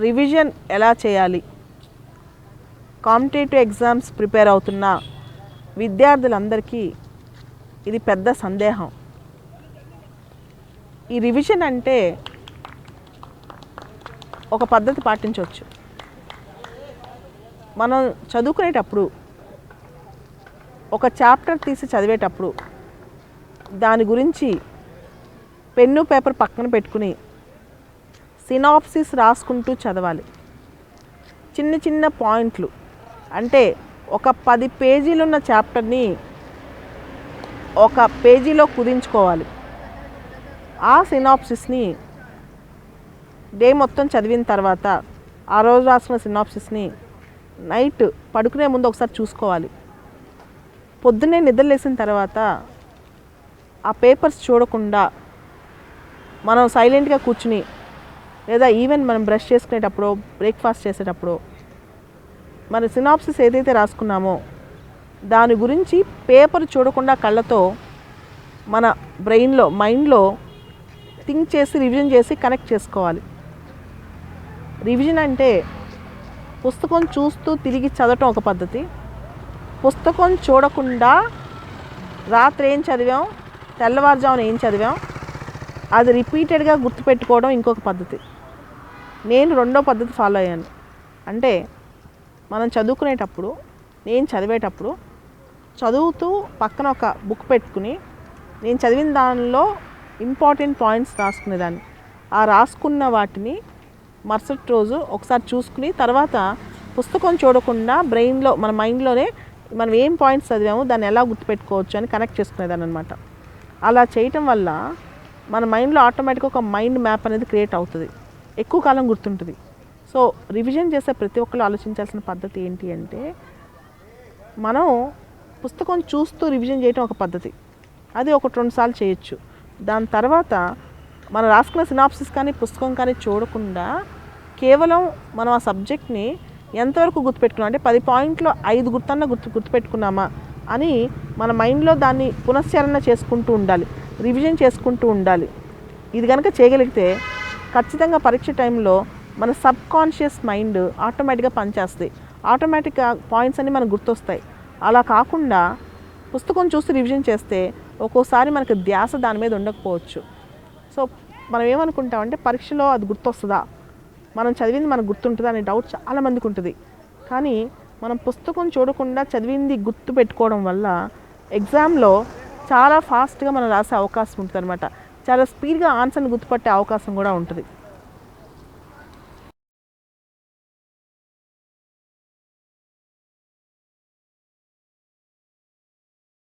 Revision ఎలా చేయాలి? Competitive exams prepare అవుతున్న విద్యార్థులందరికీ ఇది పెద్ద సందేహం. ఈ రివిజన్ అంటే ఒక పద్ధతి పాటించవచ్చు. మనం చదువుకునేటప్పుడు ఒక చాప్టర్ తీసి చదివేటప్పుడు దాని గురించి పెన్ను పేపర్ పక్కన పెట్టుకుని సినాప్సిస్ రాసుకుంటూ చదవాలి. చిన్న చిన్న పాయింట్లు. అంటే ఒక పది పేజీలు ఉన్న చాప్టర్ని ఒక పేజీలో కుదించుకోవాలి. ఆ సినాప్సిస్ని డే మొత్తం చదివిన తర్వాత ఆ రోజు రాసిన సినాప్సిస్ని నైట్ పడుకునే ముందు ఒకసారి చూసుకోవాలి. పొద్దున్నే నిద్రలేసిన తర్వాత ఆ పేపర్స్ చూడకుండా మనం సైలెంట్గా కూర్చుని లేదా ఈవెన్ మనం బ్రష్ చేసుకునేటప్పుడు బ్రేక్ఫాస్ట్ చేసేటప్పుడు మన సినాప్సిస్ ఏదైతే రాసుకున్నామో దాని గురించి పేపర్ చూడకుండా కళ్ళతో మన బ్రెయిన్లో మైండ్లో థింక్ చేసి రివిజన్ చేసి కనెక్ట్ చేసుకోవాలి. రివిజన్ అంటే పుస్తకం చూస్తూ తిరిగి చదవటం ఒక పద్ధతి. పుస్తకం చూడకుండా రాత్రి ఏం చదివాం? తెల్లవారుజామున ఏం చదివాం? అది రిపీటెడ్గా గుర్తుపెట్టుకోవడం ఇంకొక పద్ధతి. నేను రెండో పద్ధతి ఫాలో అయ్యాను. అంటే మనం చదువుకునేటప్పుడు నేను చదివేటప్పుడు చదువుతూ పక్కన ఒక బుక్ పెట్టుకుని నేను చదివిన దానిలో ఇంపార్టెంట్ పాయింట్స్ రాసుకునేదాన్ని. ఆ రాసుకున్న వాటిని మరుసటి రోజు ఒకసారి చూసుకుని తర్వాత పుస్తకం చూడకుండా బ్రెయిన్లో మన మైండ్లోనే మనం ఏం పాయింట్స్ చదివామో దాన్ని ఎలా గుర్తుపెట్టుకోవచ్చు అని కనెక్ట్ చేసుకునేదాన్ని అనమాట అలా చేయటం వల్ల మన మైండ్లో ఆటోమేటిక్గా ఒక మైండ్ మ్యాప్ అనేది క్రియేట్ అవుతుంది. ఎక్కువ కాలం గుర్తుంటుంది. సో రివిజన్ చేసే ప్రతి ఒక్కరు ఆలోచించాల్సిన పద్ధతి ఏంటి అంటే మనం పుస్తకం చూస్తూ రివిజన్ చేయటం ఒక పద్ధతి. అది ఒకటి రెండు సార్లు చేయొచ్చు. దాని తర్వాత మనం రాసుకున్న సినాప్సిస్ కానీ పుస్తకం కానీ చూడకుండా కేవలం మనం ఆ సబ్జెక్ట్ని ఎంతవరకు గుర్తుపెట్టుకున్నాం అంటే పది పాయింట్లో ఐదు గుర్తన్న గుర్తు గుర్తుపెట్టుకున్నామా అని మన మైండ్లో దాన్ని పునశ్చరణ చేసుకుంటూ ఉండాలి. రివిజన్ చేసుకుంటూ ఉండాలి. ఇది కనుక చేయగలిగితే ఖచ్చితంగా పరీక్ష టైంలో మన సబ్ కాన్షియస్ మైండ్ ఆటోమేటిక్గా పనిచేస్తుంది. ఆటోమేటిక్గా పాయింట్స్ అన్నీ మనకు గుర్తొస్తాయి. అలా కాకుండా పుస్తకం చూసి రివిజన్ చేస్తే ఒక్కోసారి మనకు ధ్యాస దాని మీద ఉండకపోవచ్చు. సో మనం ఏమనుకుంటామంటే పరీక్షలో అది గుర్తొస్తుందా? మనం చదివింది మనకు గుర్తుంటుందా అనే డౌట్ చాలామందికి ఉంటుంది. కానీ మనం పుస్తకం చూడకుండా చదివింది గుర్తు పెట్టుకోవడం వల్ల ఎగ్జామ్లో చాలా ఫాస్ట్గా మనం రాసే అవకాశం ఉంటుంది అనమాట చాలా స్పీడ్గా ఆన్సర్ని గుర్తుపట్టే అవకాశం కూడా ఉంటుంది.